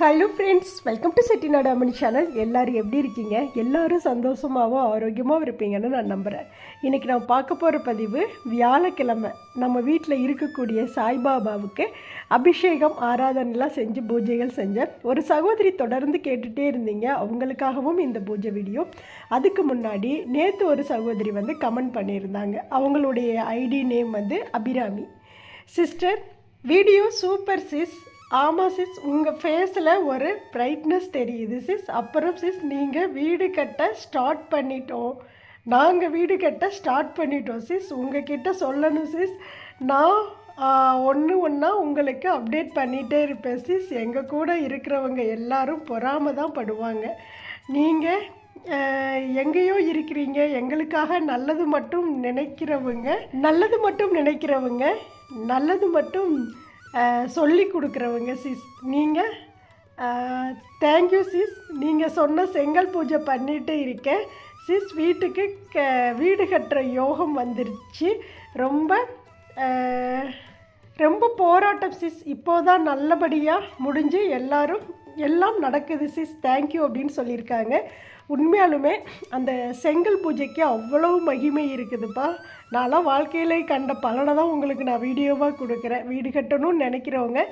Hello friends welcome to Chettinad Ammani channel எல்லோரும் எப்படி இருக்கீங்க? எல்லாரும் சந்தோஷமாகவும் ஆரோக்கியமாகவும் இருப்பீங்கன்னு நான் நம்புகிறேன் இன்றைக்கி நான் பார்க்க போகிற பதிவு வியாழக்கிழமை. நம்ம வீட்டில் இருக்கக்கூடிய சாய்பாபாவுக்கு அபிஷேகம் ஆராதனைலாம் செஞ்சு பூஜைகள் செஞ்சேன். ஒரு சகோதரி தொடர்ந்து கேட்டுகிட்டே இருந்தீங்க. அவங்களுக்காகவும் இந்த பூஜை வீடியோ. அதுக்கு முன்னாடி நேற்று ஒரு சகோதரி வந்து கமெண்ட் பண்ணியிருந்தாங்க. அவங்களுடைய ஐடி நேம் வந்து Abirami. Sister video super sis ஆமாம் சிஸ் உங்கள் ஃபேஸில் ஒரு பிரைட்னஸ் தெரியுது சிஸ் அப்புறம் சிஸ் நீங்கள் வீடு கட்ட ஸ்டார்ட் பண்ணிட்டோம். நாங்கள் வீடு கட்ட ஸ்டார்ட் பண்ணிட்டோம் சிஸ் உங்ககிட்ட சொல்லணும் சிஸ் நான் ஒன்று ஒன்றா உங்களுக்கு அப்டேட் பண்ணிகிட்டே இருப்பேன் சிஸ் எங்கள் கூட இருக்கிறவங்க எல்லாரும் பொறாம தான் படுவாங்க. நீங்கள் எங்கேயோ இருக்கிறீங்க. எங்களுக்காக நல்லது மட்டும் நினைக்கிறவங்க நல்லது மட்டும் நினைக்கிறவங்க நல்லது மட்டும் சொல்லி கொடுக்குறவங்க சிஸ் நீங்கள் தேங்க்யூ சிஸ் நீங்கள் சொன்ன செங்கல் பூஜை பண்ணிகிட்டு இருக்கேன். சிஸ் வீட்டுக்கு க வீடு கட்டுற யோகம் வந்துருச்சு. ரொம்ப ரொம்ப போராட்டம் சிஸ் இப்போதான் நல்லபடியாக முடிஞ்சு எல்லாரும் எல்லாம் நடக்குது சிஸ் தேங்க்யூ அப்படின்னு சொல்லியிருக்காங்க. உண்மையாலுமே அந்த செங்கல் பூஜைக்கு அவ்வளோ மகிமை இருக்குதுப்பா. நான்லாம் வாழ்க்கையிலே கண்ட பலனை தான் உங்களுக்கு நான் வீடியோவாக கொடுக்குறேன். வீடு கட்டணும்னு நினைக்கிறவங்க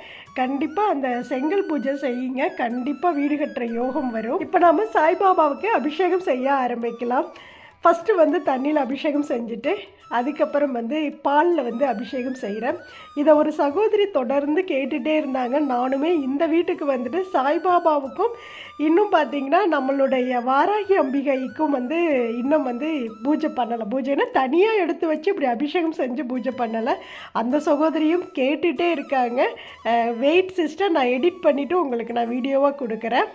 கண்டிப்பாக அந்த செங்கல் பூஜை செய்யுங்க. கண்டிப்பாக வீடு கட்டுற யோகம் வரும். இப்போ நாம் சாய்பாபாவுக்கு அபிஷேகம் செய்ய ஆரம்பிக்கலாம். ஃபஸ்ட்டு வந்து தண்ணியில் அபிஷேகம் செஞ்சுட்டு அதுக்கப்புறம் வந்து பாலில் வந்து அபிஷேகம் செய்கிறேன் இதை ஒரு சகோதரி தொடர்ந்து கேட்டுகிட்டே இருந்தாங்க. நானுமே இந்த வீட்டுக்கு வந்துட்டு சாய்பாபாவுக்கும் இன்னும் பார்த்தீங்கன்னா நம்மளுடைய வாராகி அம்பிகைக்கும் வந்து இன்னும் வந்து பூஜை பண்ணலை. பூஜைன்னா தனியாக எடுத்து வச்சு இப்படி அபிஷேகம் செஞ்சு பூஜை பண்ணலை. அந்த சகோதரியும் கேட்டுகிட்டே இருக்காங்க. வெயிட் சிஸ்டர் நான் எடிட் பண்ணிவிட்டு உங்களுக்கு நான் வீடியோவாக கொடுக்குறேன்.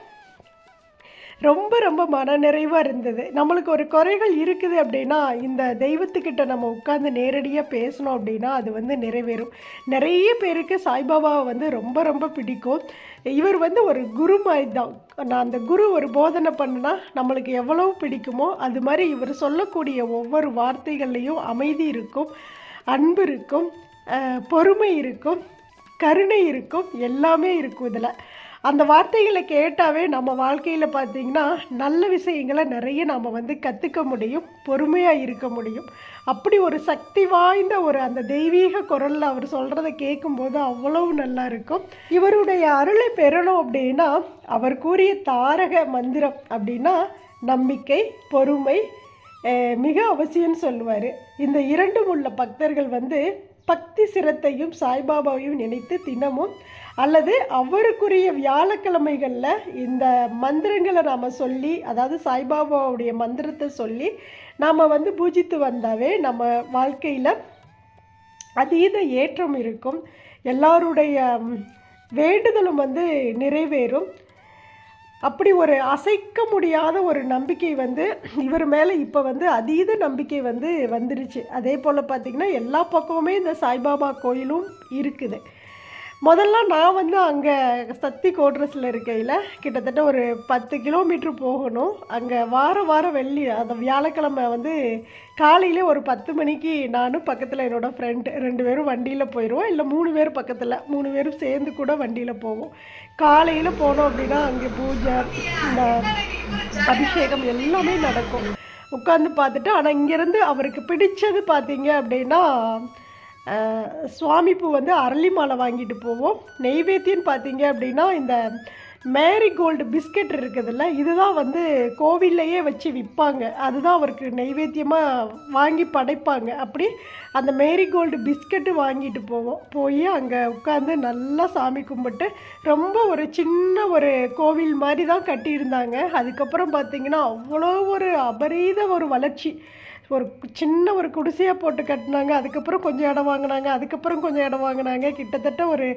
ரொம்ப ரொம்ப மனநிறைவாக இருந்தது. நம்மளுக்கு ஒரு குறைகள் இருக்குது அப்படின்னா இந்த தெய்வத்துக்கிட்ட நம்ம உட்காந்து நேரடியாக பேசணும் அப்படின்னா அது வந்து நிறைவேறும். நிறைய பேருக்கு சாய்பாபாவை வந்து ரொம்ப ரொம்ப பிடிக்கும். இவர் வந்து ஒரு குரு மாதிரி தான் நான் அந்த குரு ஒரு போதனை பண்ணுனா நம்மளுக்கு எவ்வளவு பிடிக்குமோ அது மாதிரி இவர் சொல்லக்கூடிய ஒவ்வொரு வார்த்தைகள்லையும் அமைதி இருக்கும் அன்பு இருக்கும் பொறுமை இருக்கும். கருணை இருக்கும் எல்லாமே இருக்கும் இதில். அந்த வார்த்தைகளை கேட்டாவே நம்ம வாழ்க்கையில் பார்த்தீங்கன்னா நல்ல விஷயங்களை நிறைய நாம் வந்து கற்றுக்க முடியும் பொறுமையாக இருக்க முடியும். அப்படி ஒரு சக்தி வாய்ந்த ஒரு அந்த தெய்வீக குரலில் அவர் சொல்கிறத கேட்கும்போது அவ்வளவு நல்லா இருக்கும். இவருடைய அருளை பெறணும் அப்படின்னா அவர் கூறிய தாரக மந்திரம் அப்படின்னா நம்பிக்கை பொறுமை மிக அவசியம்னு சொல்லுவார். இந்த இரண்டும் உள்ள பக்தர்கள் வந்து பக்தி சிரத்தையும் சாய்பாபாவையும் நினைத்து தினமும் அல்லது அவருக்குரிய வியாழக்கிழமைகளில் இந்த மந்திரங்களை நாம் சொல்லி அதாவது சாய்பாபாவுடைய மந்திரத்தை சொல்லி நாம் வந்து பூஜித்து வந்தாவே நம்ம வாழ்க்கையில் அதீத ஏற்றம் இருக்கும். எல்லாருடைய வேண்டுதலும் வந்து நிறைவேறும். அப்படி ஒரு அசைக்க முடியாத ஒரு நம்பிக்கை வந்து இவர் மேலே இப்போ வந்து அதீத நம்பிக்கை வந்து வந்துருச்சு. அதே போல் பார்த்திங்கன்னா எல்லா பக்கமுமே இந்த சாய்பாபா கோயிலும் இருக்குது. முதல்ல நான் வந்து அங்கே சக்தி கோட்ரஸில் இருக்கையில் கிட்டத்தட்ட ஒரு பத்து கிலோமீட்ரு போகணும். அங்கே வாரம் வாரம் வெள்ளி அந்த வியாழக்கிழமை வந்து காலையிலே ஒரு பத்து மணிக்கு நானும் பக்கத்தில் என்னோடய ஃப்ரெண்டு ரெண்டு பேரும் வண்டியில் போயிடுவோம் இல்லை மூணு பேர் பக்கத்தில் மூணு பேரும் சேர்ந்து கூட வண்டியில் போவோம். காலையில் போனோம் அப்படின்னா அங்கே பூஜை இந்த அபிஷேகம் எல்லாமே நடக்கும். உட்காந்து பார்த்துட்டு ஆனால் இங்கேருந்து அவருக்கு பிடிச்சது பார்த்தீங்க அப்படின்னா சுவாமி பூ வந்து அரளி மாலை வாங்கிட்டு போவோம். நெய்வேத்தியன்னு பார்த்தீங்க அப்படின்னா இந்த மேரிகோல்டு பிஸ்கட் இருக்குதுல்ல இதுதான் வந்து கோவில்லையே வச்சு விற்பாங்க. அதுதான் அவருக்கு நைவேத்தியமாக வாங்கி படைப்பாங்க. அப்படி அந்த மேரிகோல்டு பிஸ்கட்டு வாங்கிட்டு போவோம். போய் அங்கே உட்காந்து நல்லா சாமி கும்பிட்டு ரொம்ப ஒரு சின்ன ஒரு கோவில் மாதிரி தான் கட்டியிருந்தாங்க. அதுக்கப்புறம் பார்த்திங்கன்னா அவ்வளோ ஒரு அபரீத ஒரு வளர்ச்சி. ஒரு சின்ன ஒரு குடிசையாக போட்டு கட்டினாங்க. அதுக்கப்புறம் கொஞ்சம் இடம் வாங்கினாங்க. அதுக்கப்புறம் கொஞ்சம் இடம் வாங்கினாங்க. கிட்டத்தட்ட ஒரு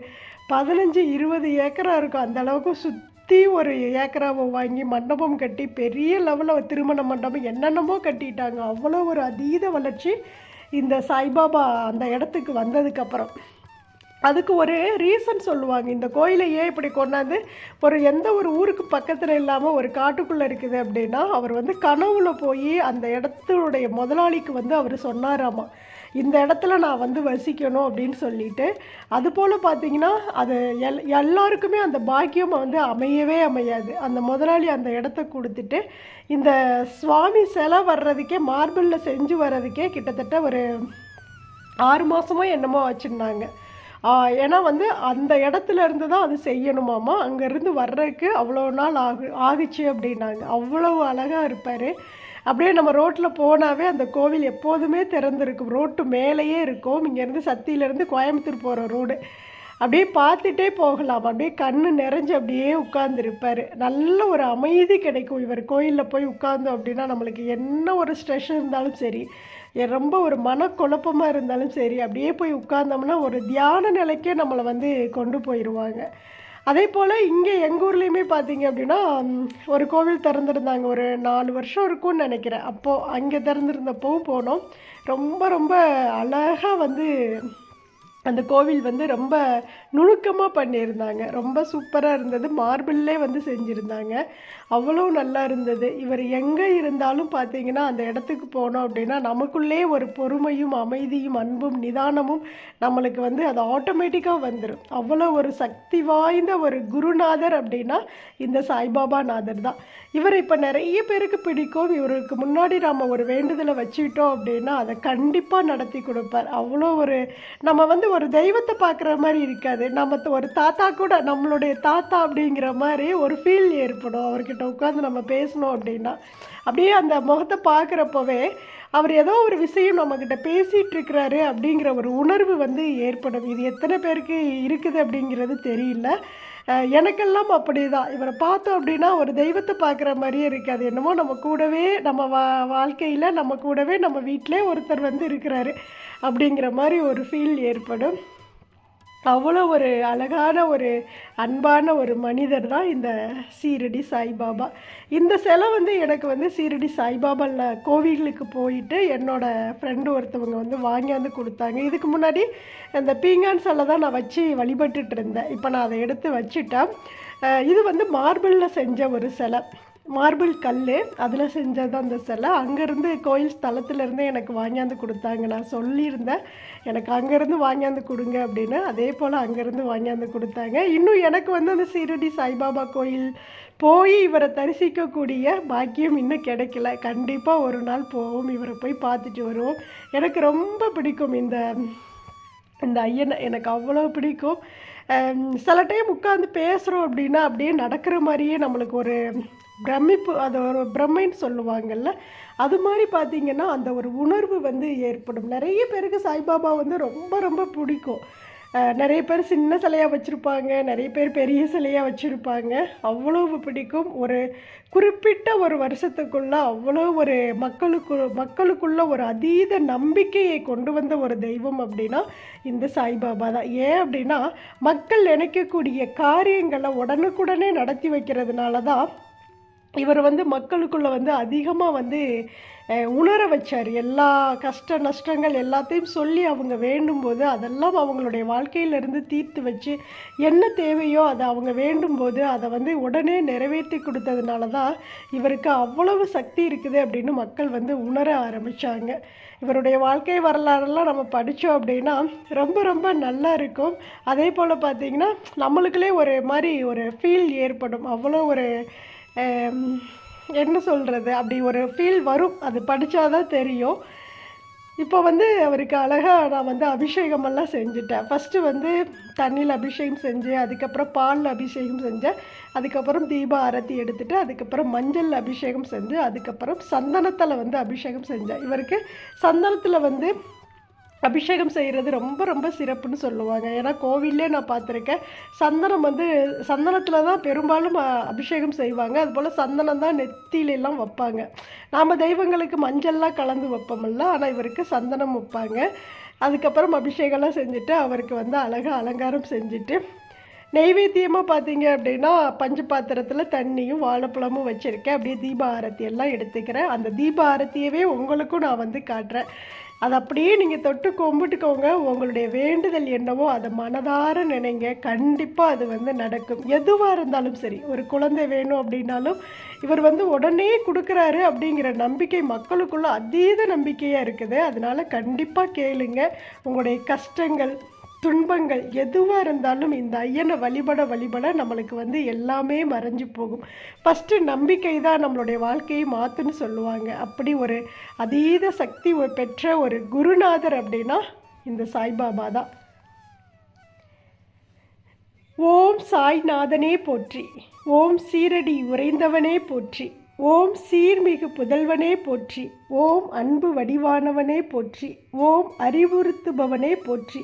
பதினஞ்சு இருபது ஏக்கராக இருக்கும். அந்த அளவுக்கு சுற்றி ஒரு ஏக்கராவை வாங்கி மண்டபம் கட்டி பெரிய லெவலில் திருமண மண்டபம் என்னென்னமோ கட்டிட்டாங்க. அவ்வளோ ஒரு அதீத வளர்ச்சி இந்த சாய்பாபா அந்த இடத்துக்கு வந்ததுக்கப்புறம். அதுக்கு ஒரு ரீசன் சொல்லுவாங்க. இந்த கோயிலை ஏன் இப்படி கொண்டாந்து ஒரு எந்த ஒரு ஊருக்கு பக்கத்தில் இல்லாமல் ஒரு காட்டுக்குள்ளே இருக்குது அப்படின்னா அவர் வந்து கனவுல போய் அந்த இடத்துடைய முதலாளிக்கு வந்து அவர் சொன்னாராமா இந்த இடத்துல நான் வந்து வசிக்கணும் அப்படின்னு சொல்லிட்டு. அதுபோல் பார்த்தீங்கன்னா அது எல் எல்லாருக்குமே அந்த பாக்கியம் வந்து அமையவே அமையாது. அந்த முதலாளி அந்த இடத்த கொடுத்துட்டு இந்த சுவாமி சிலை வர்றதுக்கே மார்பிளில் செஞ்சு வர்றதுக்கே கிட்டத்தட்ட ஒரு ஆறு மாதமோ என்னமோ வச்சுருந்தாங்க ஏன்னா வந்து அந்த இடத்துல இருந்து தான் அது செய்யணுமாமா அங்கேருந்து வர்றதுக்கு அவ்வளோ நாள் ஆகு ஆகுச்சு அப்படின்னாங்க. அவ்வளவு அழகாக இருப்பார். அப்படியே நம்ம ரோட்டில் போனாவே அந்த கோவில் எப்போதுமே திறந்துருக்கும். ரோட்டு மேலேயே இருக்கும். இங்கேருந்து சத்தியிலேருந்து கோயம்புத்தூர் போகிற ரோடு அப்படியே பார்த்துட்டே போகலாம். அப்படியே கண்ணு நிறைஞ்சு அப்படியே உட்காந்துருப்பார் நல்ல ஒரு அமைதி கிடைக்கும். இவர் கோயிலில் போய் உட்காந்தோம் அப்படின்னா நம்மளுக்கு என்ன ஒரு ஸ்ட்ரெஸ் இருந்தாலும் சரி. ரொம்ப ஒரு மனக்குழப்பமாக இருந்தாலும் சரி அப்படியே போய் உட்கார்ந்தோம்னா ஒரு தியான நிலைக்கே நம்மளை வந்து கொண்டு போயிடுவாங்க அதே போல் இங்கே எங்கள் ஊர்லேயுமே பார்த்தீங்க அப்படின்னா ஒரு கோவில் திறந்துருந்தாங்க. ஒரு நாலு வருஷம் இருக்கும்னு நினைக்கிறேன். அப்போது அங்கே திறந்துருந்தப்பவும் போனோம். ரொம்ப ரொம்ப அழகாக வந்து அந்த கோவில் வந்து ரொம்ப நுணுக்கமாக பண்ணியிருந்தாங்க. ரொம்ப சூப்பராக இருந்தது. மார்பிள்லே வந்து செஞ்சுருந்தாங்க. அவ்வளோ நல்லா இருந்தது. இவர் எங்கே இருந்தாலும் பார்த்தீங்கன்னா அந்த இடத்துக்கு போனோம் அப்படின்னா நமக்குள்ளே ஒரு பொறுமையும் அமைதியும் அன்பும் நிதானமும் நம்மளுக்கு வந்து அது ஆட்டோமேட்டிக்காக வந்துடும் அவ்வளோ ஒரு சக்தி வாய்ந்த ஒரு குருநாதர் அப்படின்னா இந்த சாய்பாபா நாதர் தான். இவர் இப்போ நிறைய பேருக்கு பிடிக்கும். இவருக்கு முன்னாடி நாம் ஒரு வேண்டுதலை வச்சுக்கிட்டோம் அப்படின்னா அதை கண்டிப்பாக நடத்தி கொடுப்பார். அவ்வளோ ஒரு நம்ம வந்து ஒரு தெய்வத்தை பார்க்குற மாதிரி இருக்காது. நம்ம ஒரு தாத்தா கூட நம்மளுடைய தாத்தா அப்படிங்கிற மாதிரி ஒரு ஃபீல் ஏற்படும் அவர்கிட்ட. உட்காந்து நம்ம பேசணும் அப்படின்னா அப்படியே அந்த முகத்தை பார்க்குறப்பவே அவர் ஏதோ ஒரு விஷயம் நம்மக்கிட்ட பேசிகிட்டு இருக்கிறாரு அப்படிங்கிற ஒரு உணர்வு வந்து ஏற்படும். இது எத்தனை பேருக்கு இருக்குது அப்படிங்கிறது தெரியல. எனக்கெல்லாம் அப்படி தான் இவரை பார்த்தோம் அப்படின்னா ஒரு தெய்வத்தை பார்க்குற மாதிரியே இருக்காது என்னமோ நம்ம கூடவே நம்ம வா வாழ்க்கையில் நம்ம கூடவே நம்ம வீட்டிலே ஒருத்தர் வந்து இருக்கிறாரு அப்படிங்கிற மாதிரி ஒரு ஃபீல் ஏற்படும். அவ்வளோ ஒரு அழகான ஒரு அன்பான ஒரு மனிதர் தான் இந்த சீரடி சாய்பாபா. இந்த சிலை வந்து எனக்கு வந்து சீரடி சாய்பாபாவில் கோவிலுக்கு போயிட்டு என்னோட ஃப்ரெண்டு ஒருத்தவங்க வந்து வாங்கியாந்து கொடுத்தாங்க. இதுக்கு முன்னாடி இந்த பீங்கான் சிலை தான் நான் வச்சு வழிபட்டுட்டு இருந்தேன். இப்போ நான் அதை எடுத்து வச்சுட்டேன். இது வந்து மார்பிளில் செஞ்ச ஒரு சிலை. மார்பிள் கல் அதில் செஞ்சது அந்த சிலை. அங்கேருந்து கோயில் ஸ்தலத்துலேருந்து எனக்கு வாங்கியாந்து கொடுத்தாங்க. நான் சொல்லியிருந்தேன் எனக்கு அங்கேருந்து வாங்கியாந்து கொடுங்க அப்படின்னு. அதே போல் அங்கேருந்து வாங்கியாந்து கொடுத்தாங்க. இன்னும் எனக்கு வந்து அந்த சீரடி சாய்பாபா கோயில் போய் இவரை தரிசிக்கக்கூடிய பாக்கியம் இன்னும் கிடைக்கல. கண்டிப்பாக ஒரு நாள் போவோம் இவரை போய் பார்த்துட்டு வருவோம். எனக்கு ரொம்ப பிடிக்கும் இந்த இந்த ஐயனை. எனக்கு அவ்வளோ பிடிக்கும். சில டைம் உட்காந்து பேசுகிறோம் அப்படின்னா அப்படியே நடக்கிற மாதிரியே நம்மளுக்கு ஒரு பிரமிப்பு அது ஒரு பிரம்மைன்னு சொல்லுவாங்கல்ல அது மாதிரி பார்த்தீங்கன்னா அந்த ஒரு உணர்வு வந்து ஏற்படும். நிறைய பேருக்கு சாய்பாபா வந்து ரொம்ப ரொம்ப பிடிக்கும். நிறைய பேர் சின்ன சிலையாக வச்சுருப்பாங்க நிறைய பேர் பெரிய சிலையாக வச்சுருப்பாங்க. அவ்வளவு பிடிக்கும். ஒரு குறிப்பிட்ட ஒரு வருஷத்துக்குள்ளே அவ்வளோ ஒரு மக்களுக்கு மக்களுக்குள்ள ஒரு அதீத நம்பிக்கையை கொண்டு வந்த ஒரு தெய்வம் அப்படின்னா இந்த சாய்பாபா தான். ஏன் அப்படின்னா மக்கள் நினைக்கக்கூடிய காரியங்களை உடனுக்குடனே நடத்தி வைக்கிறதுனால தான் இவர் வந்து மக்களுக்குள்ளே வந்து அதிகமாக வந்து உணர வச்சார். எல்லா கஷ்ட நஷ்டங்கள் எல்லாத்தையும் சொல்லி அவங்க வேண்டும்போது அதெல்லாம் அவங்களுடைய வாழ்க்கையிலிருந்து தீர்த்து வச்சு என்ன தேவையோ அதை அவங்க வேண்டும்போது அதை வந்து உடனே நிறைவேற்றி கொடுத்ததுனால தான் இவருக்கு அவ்வளவு சக்தி இருக்குது அப்படின்னு மக்கள் வந்து உணர ஆரம்பித்தாங்க இவருடைய வாழ்க்கை வரலாறெல்லாம் நம்ம படித்தோம் அப்படின்னா ரொம்ப ரொம்ப நல்லா இருக்கும். அதே போல் பார்த்திங்கன்னா நம்மளுக்குள்ளே ஒரு மாதிரி ஒரு ஃபீல் ஏற்படும். அவ்வளோ ஒரு என்ன சொல்கிறது அப்படி ஒரு ஃபீல் வரும். அது படித்தாதான் தெரியும். இப்போ வந்து அவருக்கு அழகாக நான் வந்து அபிஷேகமெல்லாம் செஞ்சுட்டேன். ஃபஸ்ட்டு வந்து தண்ணியில் அபிஷேகம் செஞ்சு அதுக்கப்புறம் பாலில் அபிஷேகம் செஞ்சேன். அதுக்கப்புறம் தீப ஆரத்தி எடுத்துகிட்டு அதுக்கப்புறம் மஞ்சள் அபிஷேகம் செஞ்சு அதுக்கப்புறம் சந்தனத்தில் வந்து அபிஷேகம் செஞ்சேன். இவருக்கு சந்தனத்தில் வந்து அபிஷேகம் செய்கிறது ரொம்ப ரொம்ப சிறப்புன்னு சொல்லுவாங்க. ஏன்னா கோவில்லே நான் பார்த்துருக்கேன் சந்தனம் வந்து சந்தனத்தில் தான் பெரும்பாலும் அபிஷேகம் செய்வாங்க. அதுபோல் சந்தனம் தான் நெத்திலெல்லாம் வைப்பாங்க. நாம் தெய்வங்களுக்கு மஞ்சள்லாம் கலந்து வைப்போம்ல ஆனால் இவருக்கு சந்தனம் வைப்பாங்க. அதுக்கப்புறம் அபிஷேகம்லாம் செஞ்சுட்டு அவருக்கு வந்து அழகாக அலங்காரம் செஞ்சுட்டு நெய்வேத்தியமாக பார்த்தீங்க அப்படின்னா பஞ்சு பாத்திரத்தில் தண்ணியும் வாழைப்பழமும் வச்சுருக்கேன். அப்படியே தீப ஆரத்தி எல்லாம் எடுத்துக்கிறேன். அந்த தீப ஆரத்தியவே உங்களுக்கும் நான் வந்து காட்டுறேன். அதை அப்படியே நீங்கள் தொட்டு கும்பிட்டுக்கோங்க. உங்களுடைய வேண்டுதல் என்னவோ அதை மனதார நினைங்க. கண்டிப்பாக அது வந்து நடக்கும். எதுவாக இருந்தாலும் சரி ஒரு குழந்தை வேணும் அப்படின்னாலும் இவர் வந்து உடனே கொடுக்குறாரு அப்படிங்கிற நம்பிக்கை மக்களுக்குள்ள அதீத நம்பிக்கையாக இருக்குது. அதனால் கண்டிப்பாக கேளுங்க. உங்களுடைய கஷ்டங்கள் துன்பங்கள் எதுவாக இருந்தாலும் இந்த ஐயனை வழிபட வழிபட நம்மளுக்கு வந்து எல்லாமே மறைஞ்சு போகும். ஃபஸ்ட்டு நம்பிக்கை தான் நம்மளுடைய வாழ்க்கையை மாற்றுன்னு சொல்லுவாங்க. அப்படி ஒரு அதீத சக்தி பெற்ற ஒரு குருநாதர் அப்படின்னா இந்த சாய்பாபா தான். ஓம் சாய்நாதனே போற்றி. ஓம் சீரடி உறைந்தவனே போற்றி. ஓம் சீர்மிகு புதல்வனே போற்றி. ஓம் அன்பு வடிவானவனே போற்றி. ஓம் அறிவுறுத்துபவனே போற்றி.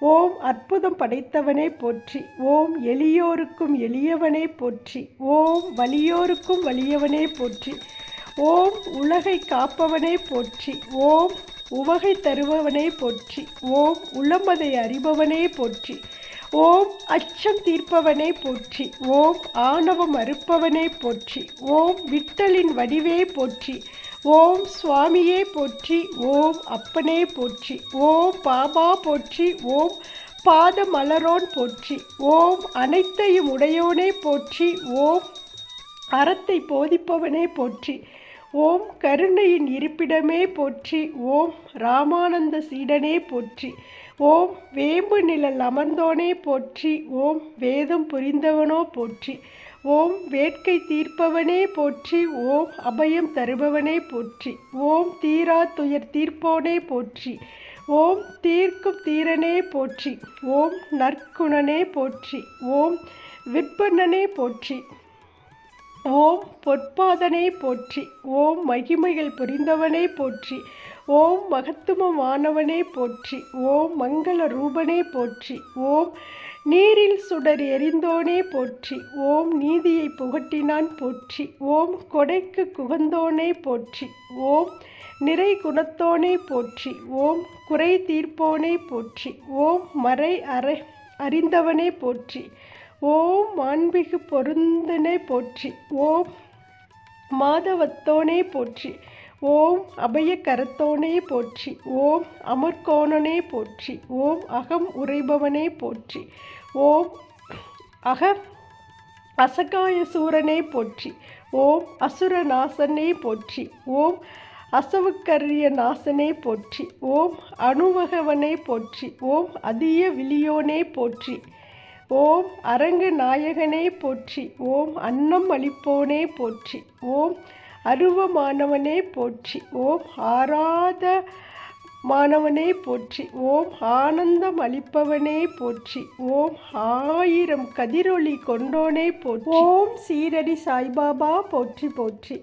ஓம் அற்புதம் படைத்தவனே போற்றி. ஓம் எளியோருக்கும் எளியவனே போற்றி. ஓம் வலியோருக்கும் வலியவனே போற்றி. ஓம் உலகை காப்பவனே போற்றி. ஓம் உவகை தருபவனே போற்றி. ஓம் உளமதை அறிபவனே போற்றி. ஓம் அச்சம் தீர்ப்பவனே போற்றி. ஓம் ஆணவம் அறுப்பவனே போற்றி. ஓம் விட்டலின் வடிவே போற்றி. ஓம் சுவாமியே போற்றி ஓம் அப்பனே போற்றி ஓம் பாபா போற்றி ஓம் பாத மலரோன் போற்றி ஓம் அனைத்தையும் உடையோனே போற்றி ஓம் அறத்தை போதிப்பவனே போற்றி ஓம் கருணையின் இருப்பிடமே போற்றி ஓம் ராமானந்த சீடனே போற்றி ஓம் வேம்பு நிழல் அமர்ந்தோனே போற்றி ஓம் வேதம் புரிந்தவனோ போற்றி ஓம் வேட்கை தீர்ப்பவனே போற்றி ஓம் அபயம் தருபவனே போற்றி ஓம் தீரா துயர் தீர்ப்போனே போற்றி ஓம் தீர்க்கும் தீரனே போற்றி ஓம் நற்குணனே போற்றி ஓம் விற்பனனே போற்றி ஓம் பொற்பாதனை போற்றி ஓம் மகிமைகள் புரிந்தவனே போற்றி ஓம் மகத்துவமானவனே போற்றி ஓம் மங்கள ரூபனே போற்றி ஓம் நீரில் சுடர் எரிந்தோனே போற்றி. ஓம் நீதியை புகட்டினான் போற்றி. ஓம் கொடைக்கு குகந்தோனே போற்றி. ஓம் நிறை குணத்தோனே போற்றி. ஓம் குறை தீர்ப்போனே போற்றி. ஓம் மறை அறை அறிந்தவனே போற்றி. ஓம் மாண்பிகு பொருந்தனை போற்றி. ஓம் மாதவத்தோனே போற்றி. ஓம் அபய கரத்தோனே போற்றி ஓம் அமர்கோணனே போற்றி ஓம் அகம் உரைபவனே போற்றி ஓம் அக அசகாய சூரனே போற்றி ஓம் அசுர நாசனே போற்றி ஓம் அசவுக்கரிய நாசனே போற்றி ஓம் அணுவகவனே போற்றி ஓம் அதிய விலியோனே போற்றி ஓம் அரங்கு நாயகனே போற்றி ஓம் அன்னம் அளிப்போனே போற்றி ஓம் அருவமானவனே போற்றி. ஓம் ஆராத மாணவனே போற்றி. ஓம் ஆனந்தம் அளிப்பவனே போற்றி. ஓம் ஆயிரம் கதிரொளி கொண்டோனே போற்றி. ஓம் சீரடி சாய்பாபா போற்றி போற்றி.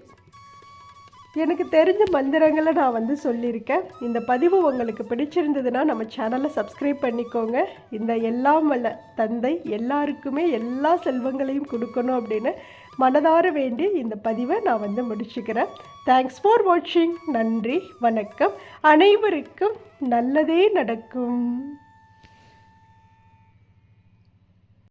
எனக்கு தெரிஞ்ச மந்திரங்களை நான் வந்து சொல்லியிருக்கேன். இந்த பதிவு உங்களுக்கு பிடிச்சிருந்ததுன்னா நம்ம சேனலை சப்ஸ்கிரைப் பண்ணிக்கோங்க. இந்த எல்லாம் வல்ல தந்தை எல்லாருக்குமே எல்லா செல்வங்களையும் கொடுக்கணும் அப்படின்னு மனதார வேண்டி இந்த பதிவை நான் வந்து முடிச்சுக்கிறேன். தேங்க்ஸ் ஃபார் வாட்சிங் நன்றி வணக்கம். அனைவருக்கும் நல்லதே நடக்கும்.